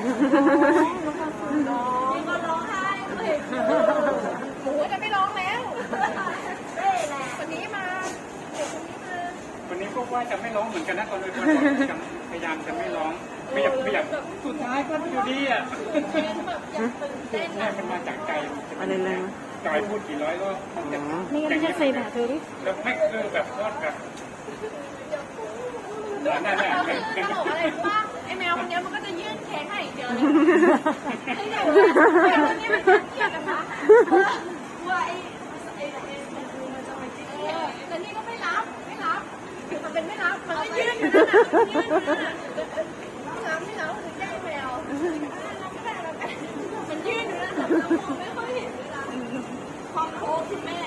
มีคนร้องไห้เลยหมูจะไม่ร้องแล้วเต้แหละคนนี้มาเด็กคนนี้มาวันนี้พวกว่าจะไม่ร้องเหมือนกันนะตอนนี้พยายามจะไม่ร้องไม่อยากไม่อยากสุดท้ายก็อยู่ดีอะแบบอยากตื่นเต้นแม่มันมาจากใจอะไรแรงจอยพูดกี่ร้อยก็คงจะนี่ก็ไม่ใช่ใส่บาตรเธอดิแล้วไม่คือแบบก็แบบนั่นแหละคือตลกอะไรรู้ป่ะ กลัวไอ้ไอ้ไอ้ไอ้ดูมันจะไปติดเออแต่นี่ก็ไม่รับไม่รับมันเป็นไม่รับมันไม่ยืนอยู่นะไม่รับไม่รับมันแก้แมวมันยืนอยู่นะแต่เราไม่ค่อยเห็นเวลาความโค้งคุณแม่